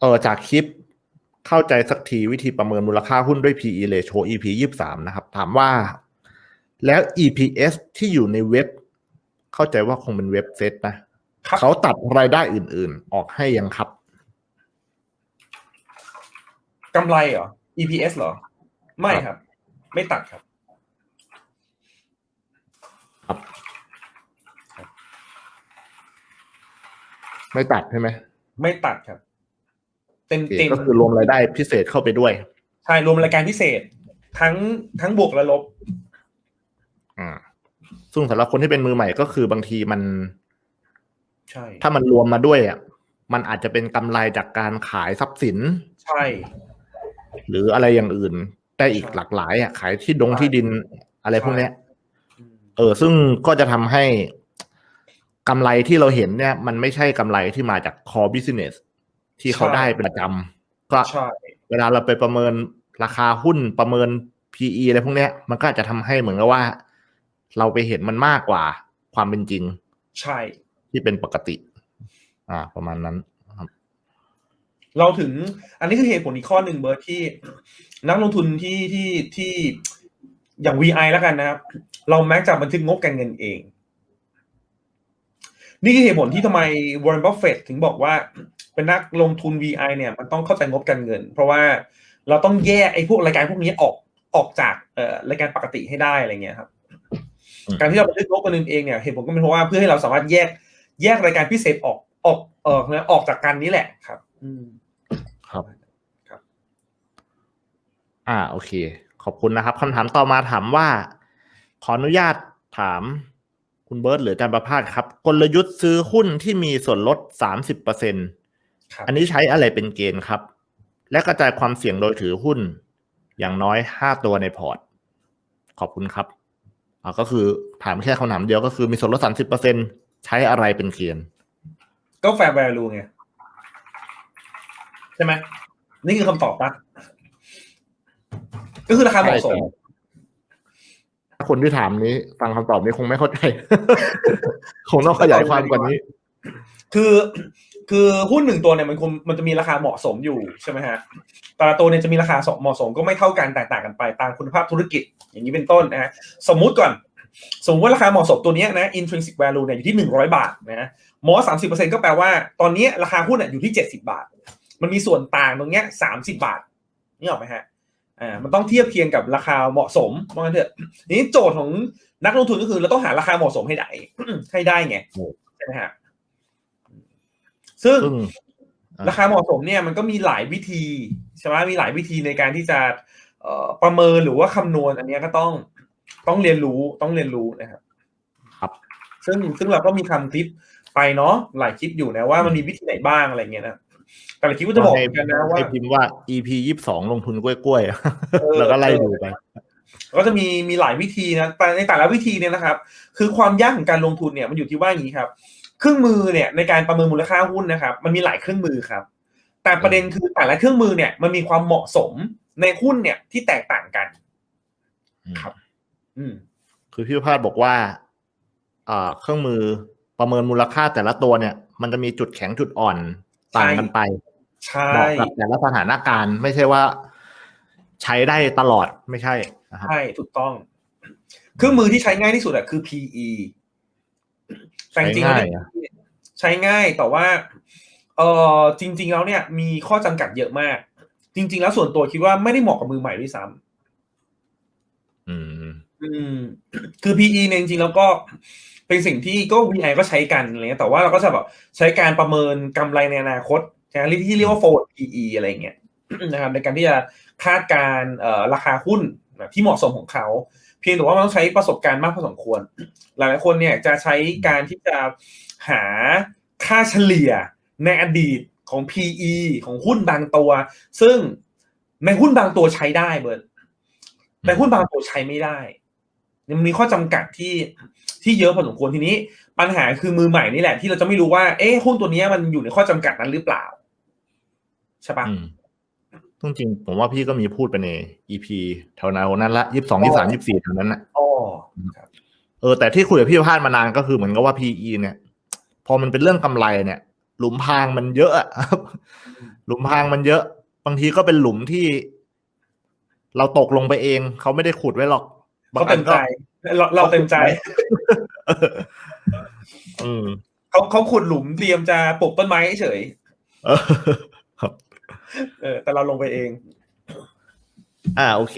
เออจากคลิปเข้าใจสักทีวิธีประเมินมูลค่าหุ้นด้วย PE ratio EP ยี่สามนะครับ ถามว่าแล้ว EPS ที่อยู่ในเว็บ เข้าใจว่าคงเป็นเว็บเซตนะครับเขาตัดรายได้อื่นๆ ออกให้ยังครับกำไรเหรอ EPS เหรอ ไม่ครับ ไม่ตัดครับไม่ตัดใช่ไหม ไม่ตัดครับ เต็มโอเคเต็มก็คือรวมรายได้พิเศษเข้าไปด้วย ใช่รวมรายการพิเศษ ทั้งทั้งบวกและลบ อ่า ซึ่งสำหรับคนที่เป็นมือใหม่ก็คือบางทีมัน ใช่ ถ้ามันรวมมาด้วยอะมันอาจจะเป็นกำไรจากการขายทรัพย์สิน ใช่ หรืออะไรอย่างอื่นได้อีกหลากหลาย อะ ขายที่ดงที่ดินอะไรพวกเนี้ยอืมเออ ซึ่งก็จะทำให้กำไรที่เราเห็นเนี่ย มันไม่ใช่กำไรที่มาจาก core business ที่เขาได้เป็นประจำก็ใช่เวลาเราไปประเมินราคาหุ้นประเมิน PE อะไรพวกเนี้ย มันก็อาจจะทำให้เหมือนกับว่า เราไปเห็นมันมากกว่าความเป็นจริง ใช่ ที่เป็นปกติ อ่า ประมาณนั้นครับเราถึง อันนี้คือเหตุผลอีกข้อหนึ่งเบิร์ดที่ นักลงทุนที่ที่ที่อย่าง VI แล้วกันนะครับ เราแม้จะบันทึกงบการเงินเอง นี่คือเหตุผลที่ทำไม Warren Buffett ถึงบอกว่า เป็นนักลงทุน VI เนี่ยมันต้องเข้าใจงบการเงิน เพราะว่าเราต้องแยกไอ้พวกรายการพวกนี้ออกออกจากเอ่อรายการปกติให้ได้อะไรเงี้ยครับอืมการที่เราบันทึกงบการเงินเองเนี่ยเหตุผลก็เป็นเพราะว่าเพื่อให้เราสามารถแยกแยกรายการพิเศษออกออกเออออกจากกันนี้แหละครับ อืมครับครับ อ่า โอเค ขอบคุณนะครับคำถามต่อมาถามว่า ขออนุญาตถาม คุณเบิร์ตหรืออาจารย์ประภาสครับ กลยุทธ์ซื้อหุ้นที่มีส่วนลดสามสิบเปอร์เซ็นครับอันนี้ใช้อะไรเป็นเกณฑ์ครับ และกระจายความเสี่ยงโดยถือหุ้น อย่างน้อยห้าตัวในพอร์ต ขอบคุณครับอ่าก็คือถามแค่คำถามเดียวก็คือมีส่วนลดสามสิบเปอร์เซ็นใช้อะไรเป็นเกณฑ์ก็แฟร์ value ไงใช่ไหมนี่คือคำตอบปะก็คือราคาเหมาะสมใช่ ถ้าคนที่ถามนี้ ฟังคำตอบนี้คงไม่เข้าใจ คงต้องขยายความกว่านี้ คือคือหุ้นหนึ่งตัวเนี่ยมันคงมันจะมีราคาเหมาะสมอยู่ใช่ไหมฮะแต่ละตัวเนี่ยจะมีราคาเหมาะสมก็ไม่เท่ากันแตกต่างกันไปตามคุณภาพธุรกิจ อย่างนี้เป็นต้นนะฮะสมมุติก่อน สมมติว่าราคาเหมาะสมตัวเนี้ยนะ intrinsic value เนี่ยอยู่ที่หนึ่งร้อยบาทนะมอสามสิบเปอร์เซ็นก็แปลว่าตอนนี้ราคาหุ้นเนี่ยอยู่ที่เจ็ดสิบาท มันมีส่วนต่างตรงเนี้ยสามสิบาทนี่ออกไหมฮะ อ่ามันต้องเทียบเคียงกับราคาเหมาะสมว่างั้นเถอะทีนี้โจทย์ของนักลงทุนก็คือเราต้องหาราคาเหมาะสมให้ได้ให้ได้ไงโอ้ใช่ไหมฮะซึ่งซึ่งอ่าราคาเหมาะสมเนี่ยมันก็มีหลายวิธีใช่ไหมมีหลายวิธีในการที่จะเอ่อประเมินหรือว่าคำนวณ อันเนี้ยก็ต้องต้องเรียนรู้ต้องเรียนรู้นะครับ ครับ ซึ่งซึ่งเราก็มีทำคลิปไปเนาะหลายคลิปอยู่นะว่ามันมีวิธีไหนบ้างอะไรเงี้ยนะ แต่ละคลิปก็จะบอกเหมือนกันนะว่าให้พิมพ์ว่า EP ยี่สิบสองลงทุนกล้วยๆเออแล้วก็ไล่ดูไปก็จะมีมีหลายวิธีนะแต่ในแต่ละวิธีเนี่ยนะครับ คือความยากของการลงทุนเนี่ยมันอยู่ที่ว่าอย่างนี้ครับ เครื่องมือเนี่ยในการประเมินมูลค่าหุ้นนะครับ มันมีหลายเครื่องมือครับ แต่ประเด็นคือแต่ละเครื่องมือเนี่ยมันมีความเหมาะสมในหุ้นเนี่ยที่แตกต่างกัน ครับ อืม คือพี่พาดบอกว่าอ่าเครื่องมือประเมินมูลค่าแต่ละตัวเนี่ย มันจะมีจุดแข็งจุดอ่อน ต่างกันไปใช่เหมาะกับแต่ละสถานการณ์ไม่ใช่ว่า ใช้ได้ตลอดไม่ใช่นะครับใช่ถูกต้องเครื่องมือที่ใช้ง่ายที่สุดอะคือ PE แต่จริงๆแล้วเนี่ยใช้ง่ายแต่ว่า เออจริง ๆ แล้วเนี่ย มีข้อจำกัดเยอะมาก จริง ๆ แล้วส่วนตัวคิดว่าไม่ได้เหมาะกับมือใหม่ด้วยซ้ำอืมอืมคือ PE เนี่ยจริงๆแล้วก็ เป็นสิ่งที่ก็ VI ก็ใช้กันอะไรเงี้ยแต่ว่าเราก็จะแบบใช้การประเมินกำไรในอนาคตนะที่เรียกว่า forward PE อะไรเงี้ยนะครับในการที่จะคาดการราคาหุ้นที่เหมาะสมของเขาเพียงแต่ว่ามันต้องใช้ประสบการณ์มากพอสมควร หลายๆคนเนี่ยจะใช้การที่จะหาค่าเฉลี่ยในอดีตของ PE ของหุ้นบางตัว ซึ่งในหุ้นบางตัวใช้ได้เบิร์ดแต่หุ้นบางตัวใช้ไม่ได้ มันมีข้อจำกัดที่ที่เยอะพอสมควรทีนี้ ปัญหาคือมือใหม่นี่แหละ ที่เราจะไม่รู้ว่าเอ๊ะหุ้นตัวเนี้ยมันอยู่ในข้อจำกัดนั้นหรือเปล่า ใช่ปะอืมซึ่งจริงผมว่าพี่ก็มีพูดไปใน EP แถวนั้นนั้นละยี่สิบสองยี่สามยี่สี่แถวนั้นนะอ๋อครับเออ แต่ที่คุยกับพี่พาดมานานก็คือเหมือนกับว่า PE เนี่ย พอมันเป็นเรื่องกำไรเนี่ย หลุมพรางมันเยอะอะครับหลุมพรางมันเยอะ บางทีก็เป็นหลุมที่ เราตกลงไปเอง เขาไม่ได้ขุดไว้หรอกบาง เขาอัเต็นมก็ใจเราเราเต็มใจเอออืมเขาเขาขุดหลุมเตรียมจะปลูกต้นไม้เฉยเออครับ เออแต่เราลงไปเอง อ่า โอเค